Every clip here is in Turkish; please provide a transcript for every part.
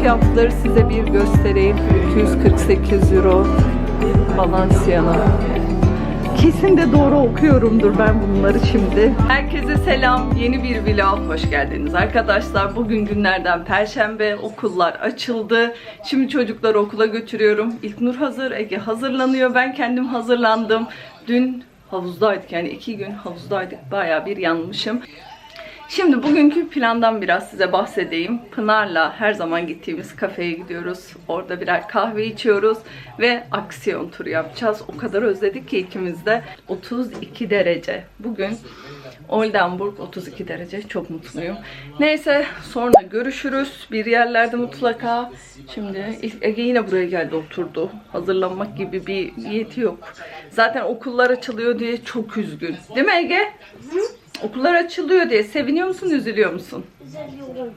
fiyatları size bir göstereyim. 248 euro Balenciaga. Kesin de doğru okuyorumdur ben bunları şimdi. Herkese selam. Yeni bir vlog. Hoş geldiniz arkadaşlar. Bugün günlerden perşembe. Okullar açıldı. Şimdi çocukları okula götürüyorum. İlknur hazır. Ege hazırlanıyor. Ben kendim hazırlandım. Dün havuzdaydık. Yani iki gün havuzdaydık. Baya bir yanmışım. Şimdi bugünkü plandan biraz size bahsedeyim. Pınar'la her zaman gittiğimiz kafeye gidiyoruz. Orada birer kahve içiyoruz ve aksiyon turu yapacağız. O kadar özledik ki ikimiz de 32 derece. Bugün Oldenburg 32 derece. Çok mutluyum. Neyse sonra görüşürüz. Bir yerlerde mutlaka. Şimdi Ege yine buraya geldi oturdu. Hazırlanmak gibi bir niyeti yok. Zaten okullar açılıyor diye çok üzgün. Değil mi Ege? Okullar açılıyor diye seviniyor musun, üzülüyor musun? Üzülüyorum.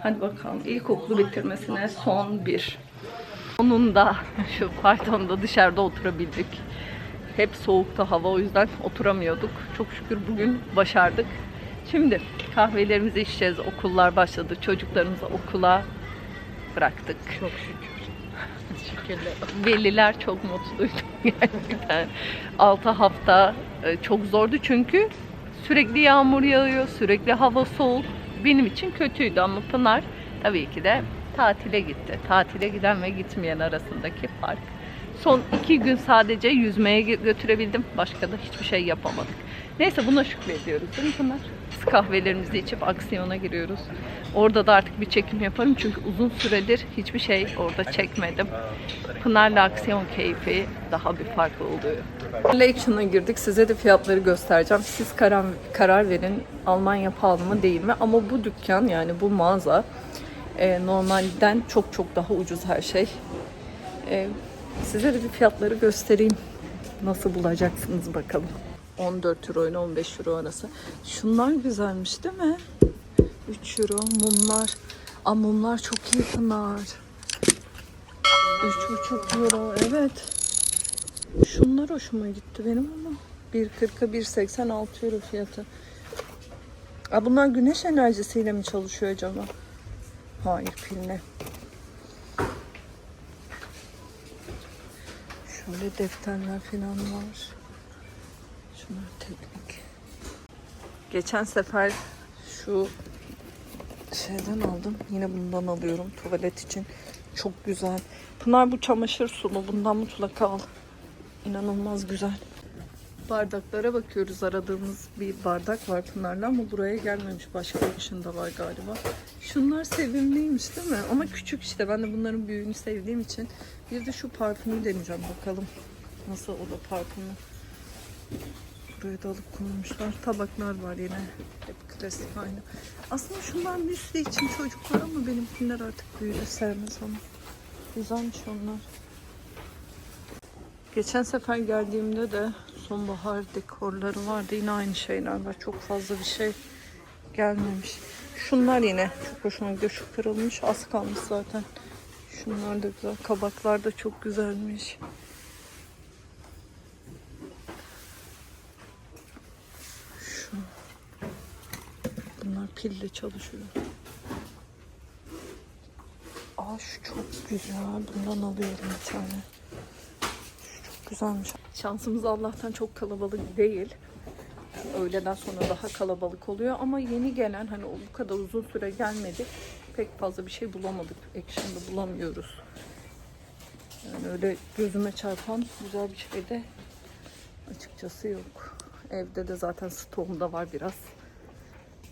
Hadi bakalım. İlkokulu bitirmesine son bir. Sonunda şu faytonda dışarıda oturabildik. Hep soğukta hava o yüzden oturamıyorduk. Çok şükür bugün başardık. Şimdi kahvelerimizi içeceğiz. Okullar başladı. Çocuklarımızı okula bıraktık. Çok şükür. Şükürler. Veliler çok mutluydu gerçekten. 6 hafta e, çok zordu çünkü sürekli yağmur yağıyor, sürekli hava soğuk. Benim için kötüydü ama Pınar tabii ki de tatile gitti. Tatile giden ve gitmeyen arasındaki fark. Son iki gün sadece yüzmeye gö- götürebildim. Başka da hiçbir şey yapamadık. Neyse buna şükrediyoruz değil mi Pınar? Kahvelerimizi içip aksiyona giriyoruz. Orada da artık bir çekim yaparım çünkü uzun süredir hiçbir şey orada çekmedim. Pınar'la aksiyon keyfi daha bir farklı oluyor. Collection'a girdik. Size de fiyatları göstereceğim. Siz karar, karar verin Almanya pahalı mı değil mi? Ama bu dükkan yani bu mağaza e, normalden çok çok daha ucuz her şey. E, size de bir fiyatları göstereyim. Nasıl bulacaksınız bakalım. 14 euro ile 15 euro arası. Şunlar güzelmiş değil mi? 3 euro mumlar. Aa, mumlar çok iyi Pınar. 3,5 euro evet. Şunlar hoşuma gitti benim ama. 1.40'a 1.86 euro fiyatı. Aa, bunlar güneş enerjisiyle mi çalışıyor acaba? Hayır pille. Şöyle defterler falan var. Şunlar teknik. Geçen sefer şu şeyden aldım. Yine bundan alıyorum tuvalet için. Çok güzel. Pınar bu çamaşır sulu. Bundan mutlaka al. İnanılmaz güzel. Bardaklara bakıyoruz. Aradığımız bir bardak var Pınar'la ama buraya gelmemiş. Başka bir dışında var galiba. Şunlar sevimliymiş değil mi? Ama küçük işte. Ben de bunların büyüğünü sevdiğim için. Bir de şu parfümü deneyeceğim bakalım. Nasıl o da parfümü. Buraya da alıp koymuşlar. Tabaklar var yine. Hep klasik aynı. Aslında şunlar müsli için çocuklar ama benimkiler artık büyüdü sevmez onu. Güzelmiş onlar. Geçen sefer geldiğimde de sonbahar dekorları vardı. Yine aynı şeyler var. Çok fazla bir şey gelmemiş. Şunlar yine çok hoşuma gidiyor. Şu kırılmış. Az kalmış zaten. Şunlar da güzel. Kabaklar da çok güzelmiş. Şu. Bunlar pille çalışıyor. Aa şu çok güzel. Bundan alıyorum bir tane. Şu çok güzelmiş. Şansımız Allah'tan çok kalabalık değil. Öğleden sonra daha kalabalık oluyor ama yeni gelen hani bu kadar uzun süre gelmedik. Pek fazla bir şey bulamadık. Action'da bulamıyoruz. Yani öyle gözüme çarpan güzel bir şey de açıkçası yok. Evde de zaten stoğumda var biraz.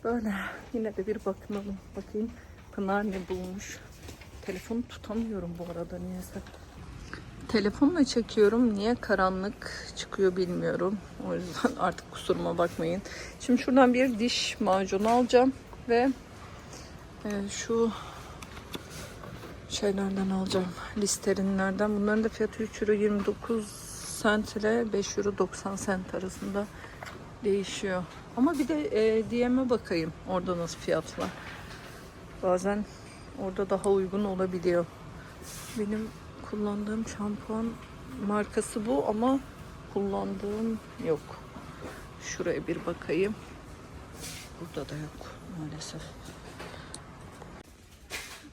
Böyle yine de bir bakınalım. Bakayım Pınar ne bulmuş. Telefonu tutamıyorum bu arada niyeyse. Telefonla çekiyorum. Niye karanlık çıkıyor bilmiyorum. O yüzden artık kusuruma bakmayın. Şimdi şuradan bir diş macunu alacağım ve e, şu şeylerden alacağım. Listerinlerden. Bunların da fiyatı 3 euro 29 sent ile 5 euro 90 sent arasında değişiyor. Ama bir de e, DM'e bakayım. Orada nasıl fiyatlar. Bazen orada daha uygun olabiliyor. Benim kullandığım şampuan markası bu ama kullandığım yok. Şuraya bir bakayım. Burada da yok maalesef.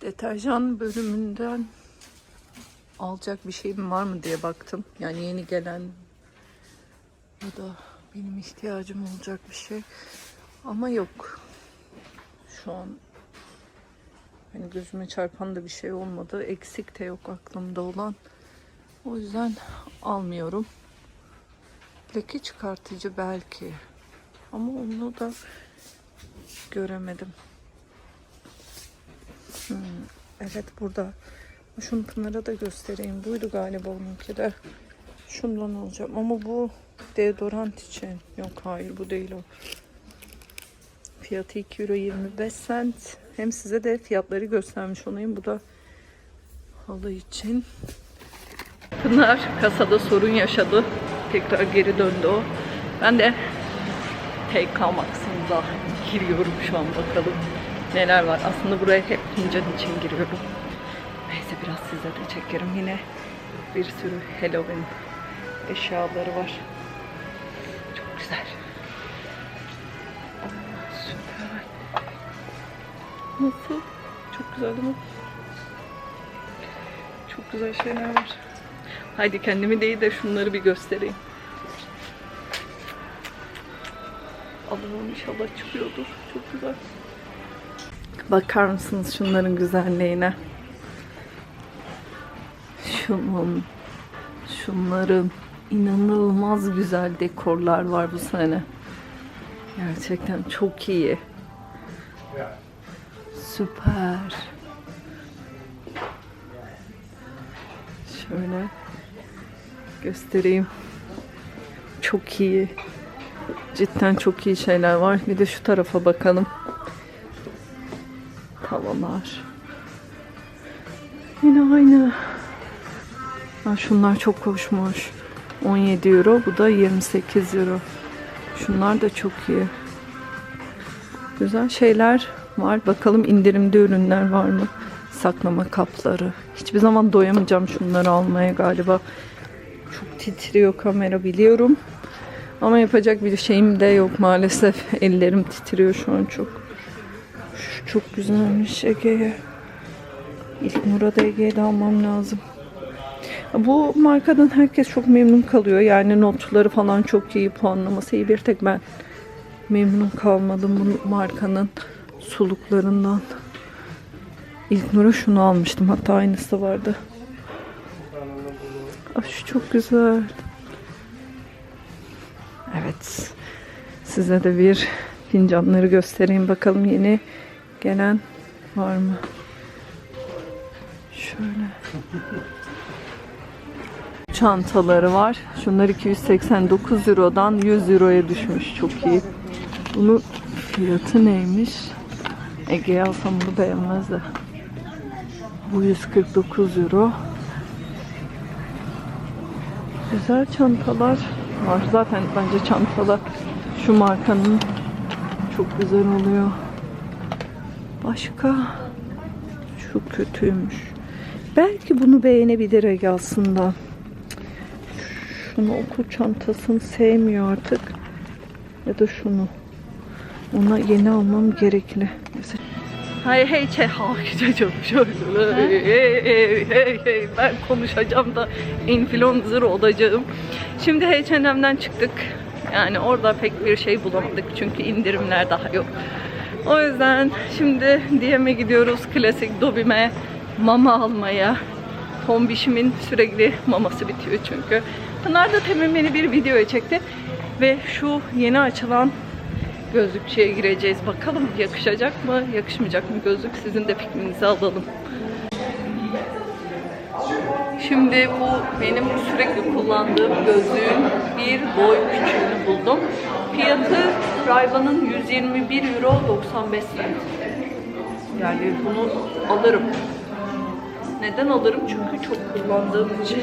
Deterjan bölümünden alacak bir şeyim var mı diye baktım. Yani yeni gelen ya da benim ihtiyacım olacak bir şey. Ama yok. Şu an hani gözüme çarpan da bir şey olmadı. Eksik de yok aklımda olan. O yüzden almıyorum. Leke çıkartıcı belki. Ama onu da göremedim. Hmm, evet burada. Şunu Pınar'a da göstereyim. Buydu galiba onunki de. Şundan alacağım. Ama bu deodorant için. Yok hayır bu değil o. Fiyatı 2 euro 25 cent. Hem size de fiyatları göstermiş olayım. Bu da halı için. Pınar kasada sorun yaşadı. Tekrar geri döndü o. Ben de TK Maxim'da giriyorum şu an bakalım neler var. Aslında buraya hep fincan için giriyorum. Neyse biraz size de çekerim. Yine bir sürü Halloween eşyaları var. Çok güzel. Süper. Nasıl? Çok güzel değil mi? Çok güzel şeyler var. Haydi kendimi değil de şunları bir göstereyim. Allah'ım inşallah çıkıyordur. Çok güzel. Bakar mısınız şunların güzelliğine? Şunun, şunların inanılmaz güzel dekorlar var bu sene. Gerçekten çok iyi. Süper. Şöyle göstereyim. Çok iyi. Cidden çok iyi şeyler var. Bir de şu tarafa bakalım. Tavalar. Yine aynı. Ha, şunlar çok hoşmuş. 17 euro. Bu da 28 euro. Şunlar da çok iyi. Güzel şeyler var. Bakalım indirimde ürünler var mı? Saklama kapları. Hiçbir zaman doyamayacağım şunları almaya galiba. Çok titriyor kamera biliyorum. Ama yapacak bir şeyim de yok maalesef. Ellerim titriyor şu an çok. Şu çok güzelmiş Ege'ye. İlk Murat Ege'ye de almam lazım. Bu markadan herkes çok memnun kalıyor. Yani notları falan çok iyi, puanlaması iyi. Bir tek ben memnun kalmadım bu markanın suluklarından. İlk Nur'a şunu almıştım. Hatta aynısı vardı. Ay, şu çok güzel. Evet. Size de bir fincanları göstereyim. Bakalım yeni gelen var mı? Şöyle. Çantaları var. Şunlar 289 Euro'dan 100 Euro'ya düşmüş. Çok iyi. Bunun fiyatı neymiş? Ege'ye alsam bunu beğenmez de. Bu 149 Euro. Güzel çantalar var. Zaten bence çantalar şu markanın çok güzel oluyor. Başka şu kötüymüş. Belki bunu beğenebilir Ege aslında. Şunu okul çantasını sevmiyor artık. Ya da şunu. Ona yeni almam gerekli. Mesela Hay hey çe hakikaten şöyle hey, hey, hey, hey, ben konuşacağım da influencer olacağım. Şimdi H&M'den çıktık. Yani orada pek bir şey bulamadık çünkü indirimler daha yok. O yüzden şimdi DM'e gidiyoruz klasik Dobim'e mama almaya. Tombişimin sürekli maması bitiyor çünkü. Pınar da temin beni bir videoya çekti. Ve şu yeni açılan gözlükçüye gireceğiz. Bakalım yakışacak mı, yakışmayacak mı gözlük? Sizin de fikrinizi alalım. Şimdi bu benim sürekli kullandığım gözlüğün bir boy küçüğünü buldum. Fiyatı Ray-Ban'ın 121 euro 95 cent. Yani bunu alırım. Neden alırım? Çünkü çok kullandığım için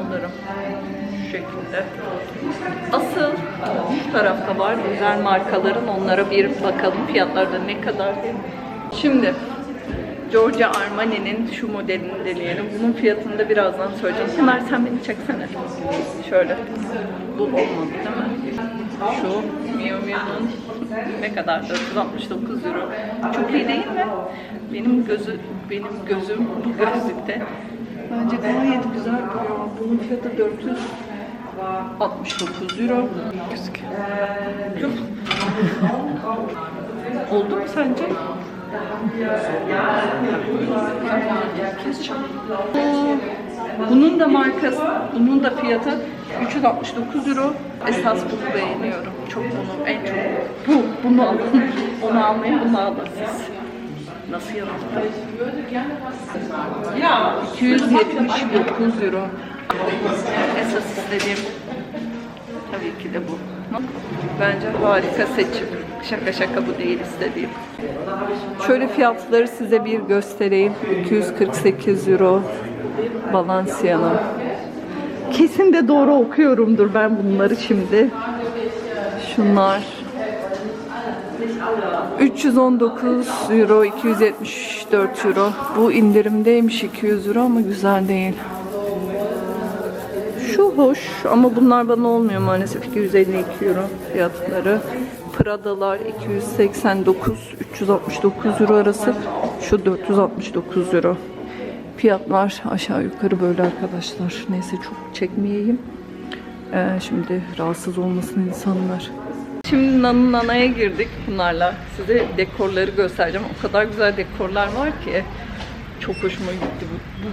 alırım. Şu şekilde. Asıl şu tarafta var güzel markaların. Onlara bir bakalım fiyatlarda ne kadar. Şimdi Giorgio Armani'nin şu modelini deneyelim. Bunun fiyatını da birazdan söyleyeceğim. Pınar sen beni çeksene. Şöyle. Bu olmadı değil mi? Şu Miu Miu'nun ne kadar? 469 euro. Çok iyi değil mi? Benim gözü benim gözüm bu gözlükte. Bence gayet güzel duruyor. Bunun fiyatı 469 euro. Gözüküyor. Oldu mu sence? Keseceğim. Bunun da markası, bunun da fiyatı 369 euro. Esas bunu beğeniyorum. Çok bunu, en çok bu. Bunu alın. Onu almayın, bunu alın siz. Nasıl yanılttı? 279 euro. Esas istediğim tabii ki de bu. Bence harika seçim. Şaka şaka bu değil istediğim. Şöyle fiyatları size bir göstereyim. 248 euro Balenciaga. Kesin de doğru okuyorumdur ben bunları şimdi. Şunlar 319 euro, 274 euro. Bu indirimdeymiş 200 euro ama güzel değil. Şu hoş ama bunlar bana olmuyor maalesef 252 euro fiyatları. Pradalar 289 369 euro arası. Şu 469 euro. Fiyatlar aşağı yukarı böyle arkadaşlar. Neyse çok çekmeyeyim. Ee, şimdi rahatsız olmasın insanlar. Şimdi Nan Nana'ya girdik bunlarla. Size dekorları göstereceğim. O kadar güzel dekorlar var ki. Çok hoşuma gitti bu. bu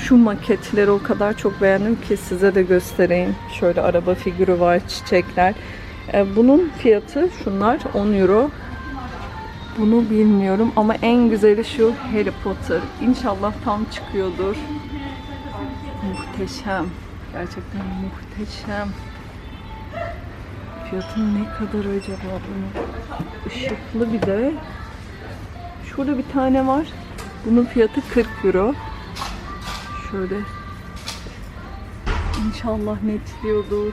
şu maketleri o kadar çok beğendim ki size de göstereyim. Şöyle araba figürü var, çiçekler. Ee, bunun fiyatı şunlar 10 euro. Bunu bilmiyorum ama en güzeli şu Harry Potter. İnşallah tam çıkıyordur. Muhteşem. Gerçekten muhteşem. Fiyatı ne kadar acaba bunun? Işıklı bir de. Şurada bir tane var. Bunun fiyatı 40 euro. Şöyle. İnşallah netliyordur.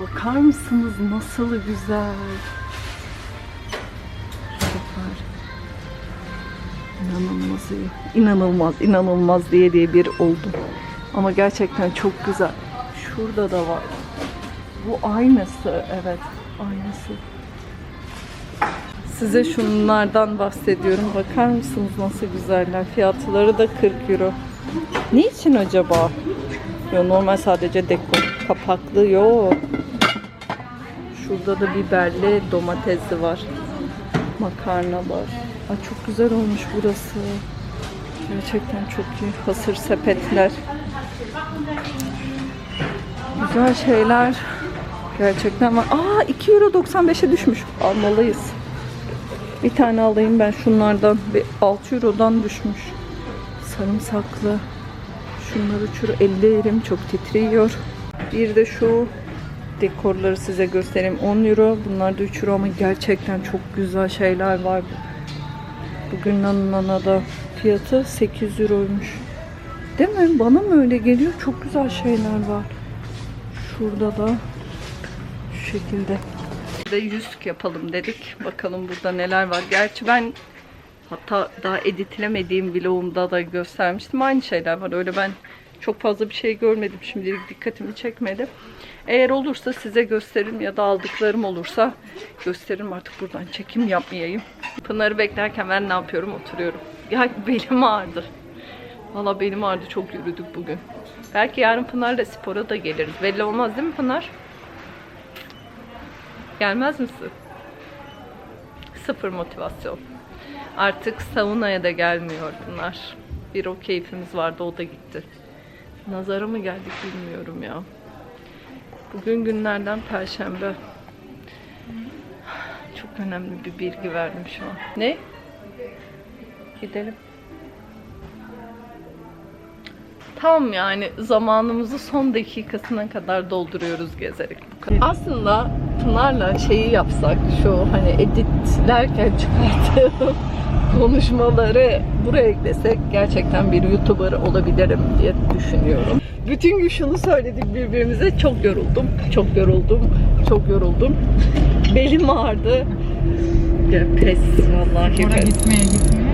Bakar mısınız nasıl güzel. Süper. İnanılmaz iyi. İnanılmaz, inanılmaz diye diye bir oldu. Ama gerçekten çok güzel. Şurada da var. Bu aynısı, evet. Aynısı. Size şunlardan bahsediyorum. Bakar mısınız nasıl güzeller. Fiyatları da 40 euro. Ne için acaba? Yo, normal sadece dekor. Kapaklı yok. Şurada da biberli domatesli var. Makarna var. Ay çok güzel olmuş burası. Gerçekten çok iyi. Hasır sepetler. Güzel şeyler. Gerçekten var. Aa 2 euro 95'e düşmüş. Almalıyız. Bir tane alayım ben şunlardan. Bir 6 eurodan düşmüş. Sarımsaklı. Şunları çürü ellerim çok titriyor. Bir de şu dekorları size göstereyim. 10 euro. Bunlar da 3 euro ama gerçekten çok güzel şeyler var. Bugün Nana'da fiyatı 8 euroymuş. Değil mi? Bana mı öyle geliyor? Çok güzel şeyler var. Şurada da şu şekilde. Ve yüzük yapalım dedik. Bakalım burada neler var. Gerçi ben hatta daha editlemediğim vlogumda da göstermiştim. Aynı şeyler var. Öyle ben çok fazla bir şey görmedim. Şimdilik dikkatimi çekmedi. Eğer olursa size gösteririm ya da aldıklarım olursa gösteririm. Artık buradan çekim yapmayayım. Pınar'ı beklerken ben ne yapıyorum? Oturuyorum. Ya belim ağrıdı. Valla belim ağrıdı. Çok yürüdük bugün. Belki yarın Pınar'la spora da geliriz. Belli olmaz değil mi Pınar? Gelmez misin? Sıfır motivasyon. Artık saunaya da gelmiyor bunlar. Bir o keyfimiz vardı o da gitti. Nazara mı geldik bilmiyorum ya. Bugün günlerden perşembe. Çok önemli bir bilgi verdim şu an. Ne? Gidelim. Tam yani zamanımızı son dakikasına kadar dolduruyoruz gezerek. Aslında Pınar'la şeyi yapsak şu hani editlerken çıkarttığım konuşmaları buraya eklesek gerçekten bir YouTuber olabilirim diye düşünüyorum. Bütün gün şunu söyledik birbirimize çok yoruldum, çok yoruldum, çok yoruldum. Belim ağrıdı. Ya pes vallahi Oraya pes. gitmeye gitmeye.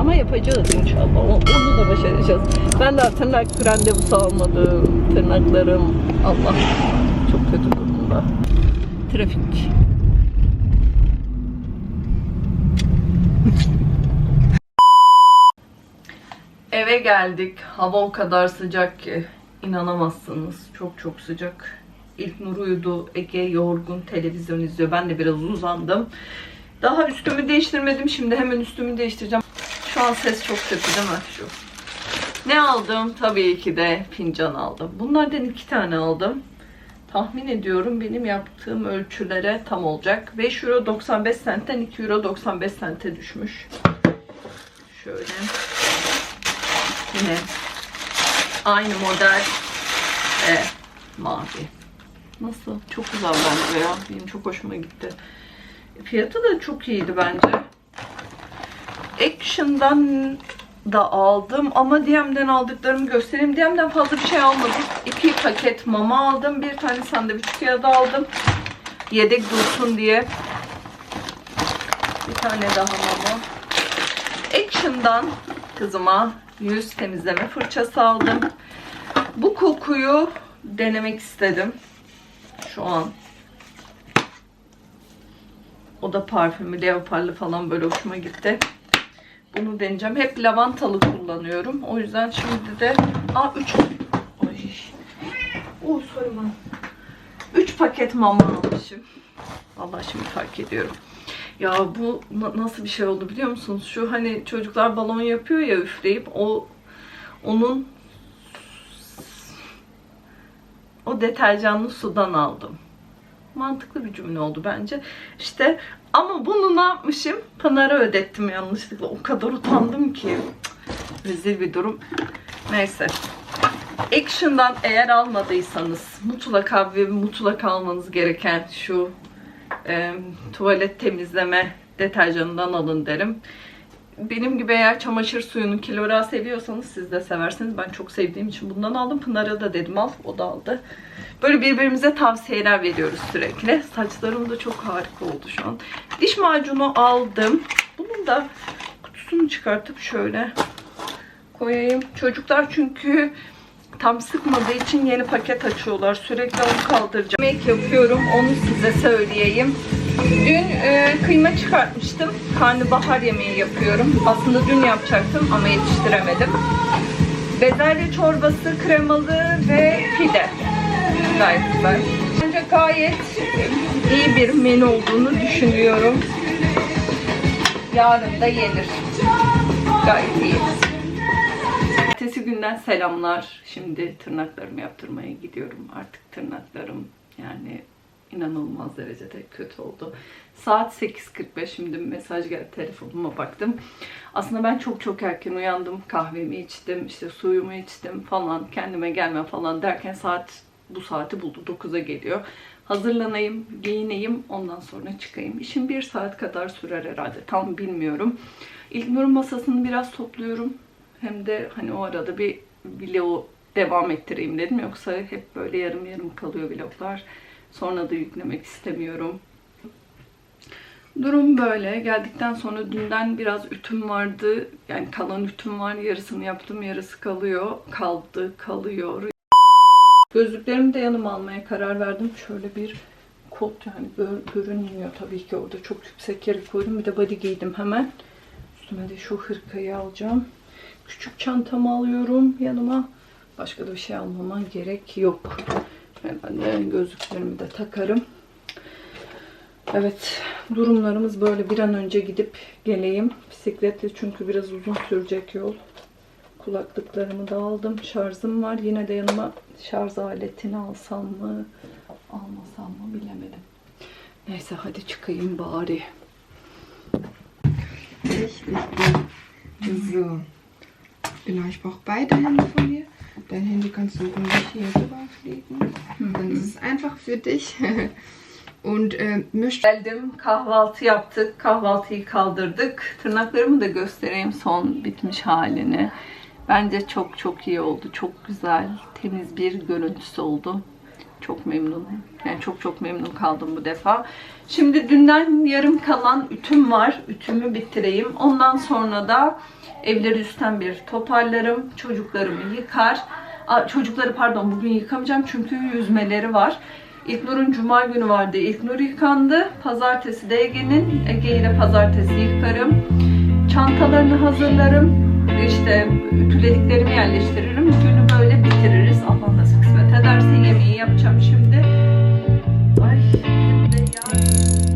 Ama yapacağız inşallah. Onu da başaracağız. Ben daha tırnak randevusu almadım. Tırnaklarım Allah çok kötü durumda. Trafik. Eve geldik. Hava o kadar sıcak ki inanamazsınız. Çok çok sıcak. İlk Nur uyudu. Ege yorgun televizyon izliyor. Ben de biraz uzandım. Daha üstümü değiştirmedim. Şimdi hemen üstümü değiştireceğim. Şu an ses çok kötü değil mi? Şu. Ne aldım? Tabii ki de fincan aldım. Bunlardan iki tane aldım. Tahmin ediyorum benim yaptığım ölçülere tam olacak. 5 euro 95 centten 2 euro 95 cente düşmüş. Şöyle. Yine aynı model ve mavi. Nasıl? Çok güzel bence ya. Benim çok hoşuma gitti. Fiyatı da çok iyiydi bence. Action'dan da aldım ama DM'den aldıklarımı göstereyim. DM'den fazla bir şey almadım. İki paket mama aldım. Bir tane sandviç kağıdı aldım. Yedek dursun diye. Bir tane daha mama. Action'dan kızıma yüz temizleme fırçası aldım. Bu kokuyu denemek istedim. Şu an. O da parfümü, leoparlı falan böyle hoşuma gitti. Bunu deneyeceğim. Hep lavantalı kullanıyorum. O yüzden şimdi de... Aa 3... Ay. Oh sorry bana. 3 paket mama almışım. Vallahi şimdi fark ediyorum. Ya bu na- nasıl bir şey oldu biliyor musunuz? Şu hani çocuklar balon yapıyor ya üfleyip o onun o deterjanlı sudan aldım. Mantıklı bir cümle oldu bence. İşte ama bunu ne yapmışım? Pınar'a ödettim yanlışlıkla. O kadar utandım ki. Rezil bir durum. Neyse. Action'dan eğer almadıysanız mutlaka ve mutlaka almanız gereken şu e, tuvalet temizleme deterjanından alın derim. Benim gibi eğer çamaşır suyunu kilora seviyorsanız siz de seversiniz. Ben çok sevdiğim için bundan aldım. Pınar'a da dedim al. O da aldı. Böyle birbirimize tavsiyeler veriyoruz sürekli. Saçlarım da çok harika oldu şu an. Diş macunu aldım. Bunun da kutusunu çıkartıp şöyle koyayım. Çocuklar çünkü tam sıkmadığı için yeni paket açıyorlar. Sürekli onu kaldıracağım. Yemek yapıyorum. Onu size söyleyeyim. Dün e, kıyma çıkartmıştım. Karnabahar yemeği yapıyorum. Aslında dün yapacaktım ama yetiştiremedim. Bezelye çorbası, kremalı ve pide. Gayet güzel. Bence gayet iyi bir menü olduğunu düşünüyorum. Yarın da yenir. Gayet iyi. Ertesi günden selamlar. Şimdi tırnaklarımı yaptırmaya gidiyorum. Artık tırnaklarım yani inanılmaz derecede kötü oldu. Saat 8.45 şimdi mesaj geldi telefonuma baktım. Aslında ben çok çok erken uyandım. Kahvemi içtim, işte suyumu içtim falan. Kendime gelme falan derken saat bu saati buldu. 9'a geliyor. Hazırlanayım, giyineyim, ondan sonra çıkayım. İşim bir saat kadar sürer herhalde. Tam bilmiyorum. İlknur'un masasını biraz topluyorum. Hem de hani o arada bir vlog devam ettireyim dedim. Yoksa hep böyle yarım yarım kalıyor vloglar. Sonra da yüklemek istemiyorum. Durum böyle. Geldikten sonra dünden biraz ütüm vardı. Yani kalan ütüm var. Yarısını yaptım, yarısı kalıyor. Kaldı, kalıyor. Gözlüklerimi de yanıma almaya karar verdim. Şöyle bir kot yani gör- görünmüyor tabii ki orada. Çok yüksek yere koydum. Bir de body giydim hemen. Üstüme de şu hırkayı alacağım. Küçük çantamı alıyorum yanıma. Başka da bir şey almama gerek yok. De gözlüklerimi de takarım. Evet, durumlarımız böyle. Bir an önce gidip geleyim. Bisikletle çünkü biraz uzun sürecek yol. Kulaklıklarımı da aldım. Şarjım var. Yine de yanıma şarj aletini alsam mı, almasam mı bilemedim. Neyse hadi çıkayım bari. Richtig gut. So. Genau, ich brauche beide Hände von dir. Dein Handy kannst du ruhig hier drüber legen. Dann ist es einfach für dich. Und äh, misch Geldim, kahvaltı yaptık, kahvaltıyı kaldırdık. Tırnaklarımı da göstereyim son bitmiş halini. Bence çok çok iyi oldu, çok güzel, temiz bir görüntüsü oldu. Çok memnunum. Yani çok çok memnun kaldım bu defa. Şimdi dünden yarım kalan ütüm var. Ütümü bitireyim. Ondan sonra da evleri üstten bir toparlarım. Çocuklarımı yıkar. Aa, çocukları pardon bugün yıkamayacağım çünkü yüzmeleri var. İlknur'un cuma günü vardı. İlknur yıkandı. Pazartesi de Ege'nin. Ege ile pazartesi yıkarım. Çantalarını hazırlarım. İşte ütülediklerimi yerleştiririm. Günü böyle bitiririm isterse yemeği yapacağım şimdi. Ay hem de ya.